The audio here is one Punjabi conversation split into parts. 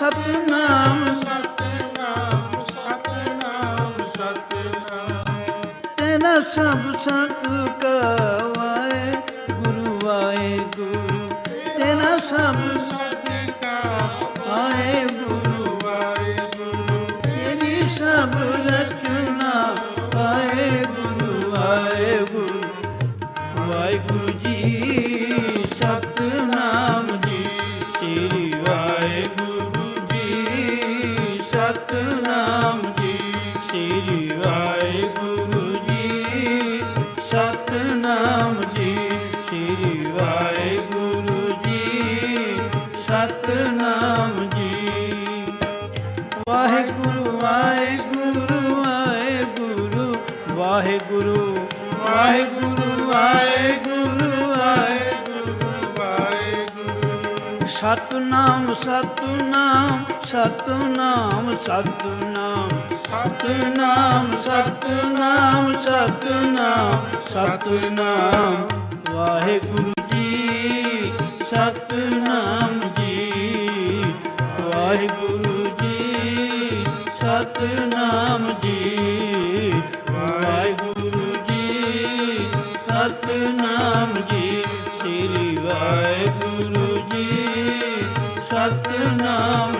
ਸਤਨਾਮ ਸਤਨਾਮ ਸਤਨਾਮ ਸਤਨਾਮ ਤੇਰਾ ਸਭ ਸੰਤ ਕਾਵਾਏ ਗੁਰੂ ਆਏ ਗੁਰੂ ਤੇਰਾ ਸਭ ਗੁਰੂ ਆਏ ਗੁਰੂ ਤੇਰੀ ਸਭ ਰਚਨਾ ਆਏ ਗੁਰੂ ਆਏ ਵਾਹਿਗੁਰੂ। ਸਤਨਾਮ ਜੀ ਸ੍ਰੀ ਵਾਹਿਗੁਰੂ ਜੀ? ਸਤਨਾਮ ਜੀ ਸ੍ਰੀ ਵਾਹਿਗੁਰੂ ਜੀ? ਸਤਨਾਮ ਜੀ ਵਾਹਿਗੁਰੂ ਵਾਹਿਗੁਰੂ ਵਾਹਿਗੁਰੂ ਵਾਹਿਗੁਰੂ ਵਾਹਿਗੁਰੂ ਵਾਹਿਗੁਰੂ ਵਾਹਿਗੁਰੂ ਵਾਹਿਗੁਰੂ। ਸਤਨਾਮ ਸਤਨਾਮ ਸਤਨਾਮ ਸਤਨਾਮ ਸਤਨਾਮ ਸਤਨਾਮ ਸਤਨਾਮ ਸਤਨਾਮ। ਵਾਹਿਗੁਰੂ ਜੀ, ਸਤਨਾਮ ਜੀ। ਵਾਹਿਗੁਰੂ ਜੀ, ਸਤਨਾਮ ਜੀ। ਵਾਹਿਗੁਰੂ ਜੀ, ਸਤਨਾਮ ਜੀ। ਸ੍ਰੀ ਵਾਹਿਗੁਰੂ ਜੀ, ਸਤਨਾਮ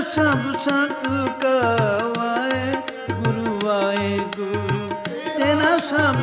ਸਭ ਸੰਤ ਕਵਾਏ ਗੁਰੂ ਵਾਏ ਗੁਰੂ ਤੇਰਾ ਸਭ